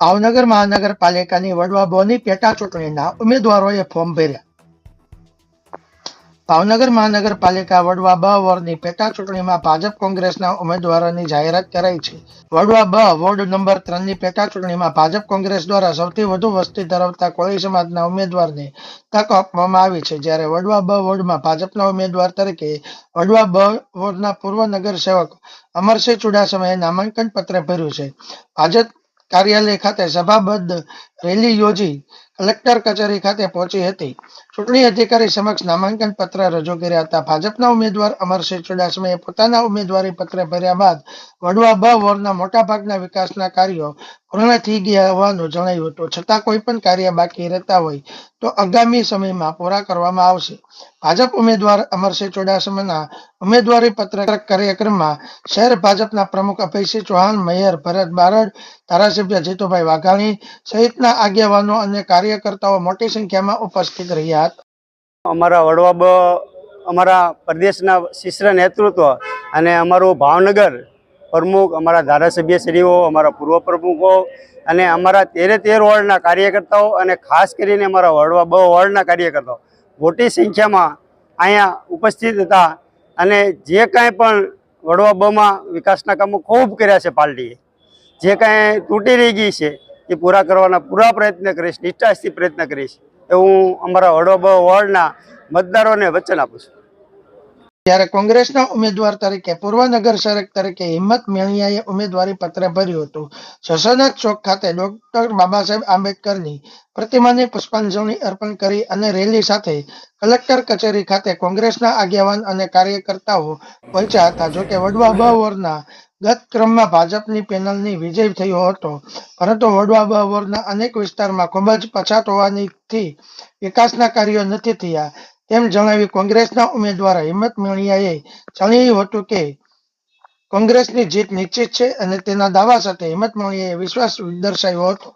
ભાવનગર મહાનગરપાલિકાની વડવા બોની પેટા ચૂંટણીના ઉમેદવારોએ ફોર્મ ભર્યા. ભાવનગર મહાનગરપાલિકા વડવા બ વોર્ડની પેટા ચૂંટણીમાં ભાજપ કોંગ્રેસના ઉમેદવારોની જાહેરાત કરાઈ છે. વડવા બ વોર્ડ નંબર ત્રણની પેટા ચૂંટણીમાં ભાજપ કોંગ્રેસ દ્વારા સૌથી વધુ વસ્તી ધરાવતા કોળી સમાજના ઉમેદવારને તક આપવામાં આવી છે. જ્યારે વડવા બ વોર્ડમાં ભાજપના ઉમેદવાર તરીકે વડવા બ વોર્ડના પૂર્વ નગર સેવક અમરસિંહ ચુડાસમાએ નામાંકન પત્ર ભર્યું છે. ભાજપ કાર્યાલય ખાતે સભાબદ્ધ રેલી યોજી કલેક્ટર કચેરી ખાતે પહોંચી હતી. ચૂંટણી અધિકારી સમક્ષ નામાંકન પત્ર રજૂ કર્યા હતા. ભાજપના ઉમેદવાર અમરસિંહ ચુડાસમાએ પોતાના ઉમેદવારી પત્ર ભર્યા બાદ વડવા બ વોર્ડના મોટાભાગના વિકાસના કાર્યો પૂર્ણ થઈ ગયા હોવાનું જણાયું હતું. છતાં કોઈ પણ કાર્ય બાકી રહેતા હોય તો આગામી સમયમાં પૂરા કરવામાં આવશે. ભાજપ ઉમેદવાર અમરસિંહ ચુડાસમાના ઉમેદવારી પત્ર કાર્યક્રમમાં શહેર ભાજપના પ્રમુખ અભયસિંહ ચૌહાણ, મેયર ભરત બારડ, ધારાસભ્ય જીતુભાઈ વાઘાણી સહિતના આગેવાનો અને કાર્યકર્તાઓ મોટી સંખ્યામાં ઉપસ્થિત રહ્યા હતા? અમારા વડવા બ અમારા પ્રદેશના શિષ્ય નેતૃત્વ અને અમારું ભાવનગર પ્રમુખ, અમારા ધારાસભ્યશ્રીઓ અમારા પૂર્વ પ્રમુખો અને અમારા તેરે તેર વોર્ડના કાર્યકર્તાઓ અને ખાસ કરીને અમારા વડવા બ વોર્ડના કાર્યકર્તાઓ મોટી સંખ્યામાં અહીંયા ઉપસ્થિત હતા અને જે કાંઈ પણ વડવા બમાં વિકાસના કામો ખૂબ કર્યા છે પાર્ટીએ જે કાંઈ તૂટી રહી ગઈ છે એ પૂરા કરવાના પૂરા પ્રયત્ન કરીશ, નિષ્ઠાથી પ્રયત્ન કરીશ. એ હું અમારા હડોબો વોર્ડના મતદારોને વચન આપું છું. ત્યારે કોંગ્રેસના ઉમેદવાર તરીકે, પૂર્વ નગર તરીકે હિંમત મેણિયાએ ઉમેદવારી પત્ર ભર્યું હતું. શશોનાથ ચોક ખાતે ડોક્ટર બાબા સાહેબ આંબેડકરની પ્રતિમાને પુષ્પાંજલિ અર્પણ કરી અને રેલી સાથે કલેક્ટર કચેરી ખાતે કોંગ્રેસના આગેવાન અને કાર્યકર્તાઓ પહોંચ્યા હતા. જોકે વડવા બ વોર્ડના ગત ક્રમમાં ભાજપની પેનલની વિજય થયો હતો. પરંતુ વડવા અનેક વિસ્તારમાં ખૂબ જ પછાત હોવાથી વિકાસના કાર્યો નથી થયા. તેમ જણાવી કોંગ્રેસના ઉમેદવાર હિંમત મેણિયાએ જણાવ્યું હતું કે, કોંગ્રેસની જીત નિશ્ચિત છે અને તેના દાવા સાથે હિંમત મેણિયાએ વિશ્વાસ દર્શાવ્યો હતો.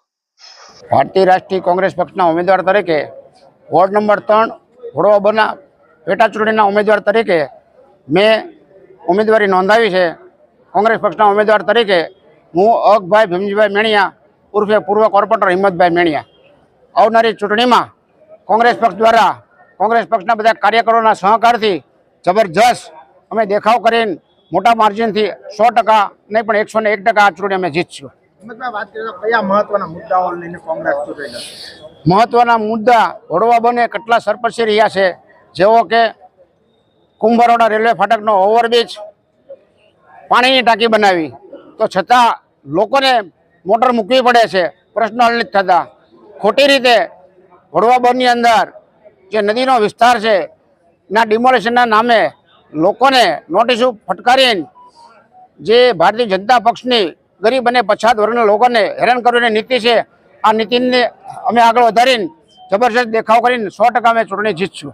ભારતીય રાષ્ટ્રીય કોંગ્રેસ પક્ષના ઉમેદવાર તરીકે, વોર્ડ નંબર ત્રણ વડોદરાના પેટા ચૂંટણીના ઉમેદવાર તરીકે મેં ઉમેદવારી નોંધાવી છે. કોંગ્રેસ પક્ષના ઉમેદવાર તરીકે હું અકભાઈ ભીમજીભાઈ મેણિયા ઉર્ફે પૂર્વ કોર્પોરેટર હિંમતભાઈ મેણિયા. આવનારી ચૂંટણીમાં કોંગ્રેસ પક્ષ દ્વારા કોંગ્રેસ પક્ષના બધા કાર્યકરોના સહકારથી જબરજસ્ત અમે દેખાવ કરીને મોટા માર્જિનથી સો ટકા નહીં પણ એકસો ને એક ટકા આ ચૂંટણી અમે જીતશું. હિંમતભાઈ વાત કરીએ તો કયા મહત્વના મુદ્દાઓ કોંગ્રેસ ચૂંટણી મહત્વના મુદ્દા વડવા બને કેટલા સરપંચી રહ્યા છે? જેવો કે કુંભારોડા રેલવે ફાટકનો ઓવરબ્રિજ પાણીની ટાંકી બનાવી. તો છતાં લોકોને મોટર મૂકવી પડે છે. પ્રશ્ન હલ નથી થતા. ખોટી રીતે વડવા બોરની અંદર જે નદીનો વિસ્તાર છે ના ડિમોલેશનના નામે લોકોને નોટિસો ફટકારીને જે ભારતીય જનતા પક્ષની ગરીબ અને પછાત વર્ગના લોકોને હેરાન કરવાની નીતિ છે, આ નીતિને અમે આગળ વધારીને જબરજસ્ત દેખાવ કરીને સો ટકા અમે ચૂંટણી જીતશું